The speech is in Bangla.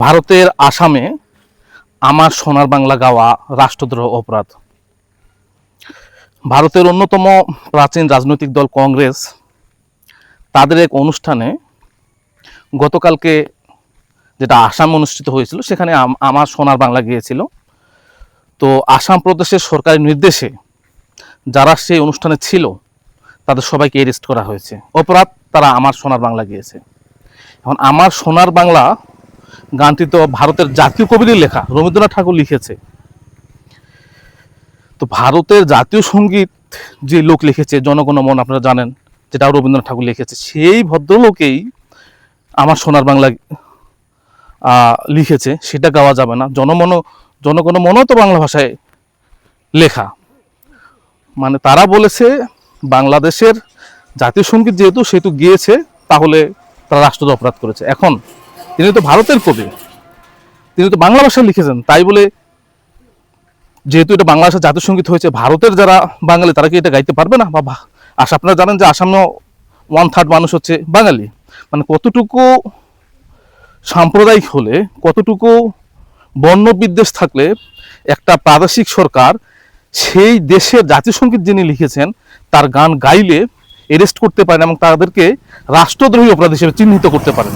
ভারতের আসামে আমার সোনার বাংলা গাওয়া রাষ্ট্রদ্রোহ অপরাধ। ভারতের অন্যতম প্রাচীন রাজনৈতিক দল কংগ্রেস, তাদের এক অনুষ্ঠানে গতকালকে যেটা আসাম অনুষ্ঠিত হয়েছিল, সেখানে আম- আমার সোনার বাংলা গিয়েছিল। তো আসাম প্রদেশের সরকারি নির্দেশে যারা সেই অনুষ্ঠানে ছিল, তাদের সবাইকে অ্যারেস্ট করা হয়েছে। অপরাধ তারা আমার সোনার বাংলা গিয়েছে। এখন আমার সোনার বাংলা গানটি তো ভারতের জাতীয় কবিরই লেখা রবীন্দ্রনাথ ঠাকুর লিখেছে। তো ভারতের জাতীয় সংগীত যে লোক লিখেছে জনগণমন আপনারা জানেন যেটা রবীন্দ্রনাথ ঠাকুর লিখেছে। সেই ভদ্রলোকেই আমার সোনার বাংলা লিখেছে, সেটা গাওয়া যাবে না। জনমন, জনগণ মনও তো বাংলা ভাষায় লেখা। মানে তারা বলেছে, বাংলাদেশের জাতীয় সংগীত যেহেতু সেহেতু গিয়েছে, তাহলে তারা রাষ্ট্রদ্রোহ অপরাধ করেছে। এখন তিনি তো ভারতের কবি। তিনি তো বাংলা ভাষায় লিখেছেন। তাই বলে যেহেতু এটা বাংলা ভাষার জাতীয় সংগীত হয়েছে, ভারতের যারা বাঙালি, তারা কি এটা গাইতে পারবে না? বা আশা আপনারা জানেন যে আসামেও ওয়ান থার্ড মানুষ হচ্ছে বাঙালি। মানে কতটুকু সাম্প্রদায়িক হলে, কতটুকু বর্ণ বিদ্বেষ থাকলে একটা প্রাদেশিক সরকার সেই দেশের জাতীয় সংগীত যিনি লিখেছেন, তার গান গাইলে এরেস্ট করতে পারেন এবং তাদেরকে রাষ্ট্রদ্রোহী অপরাধ হিসেবে চিহ্নিত করতে পারেন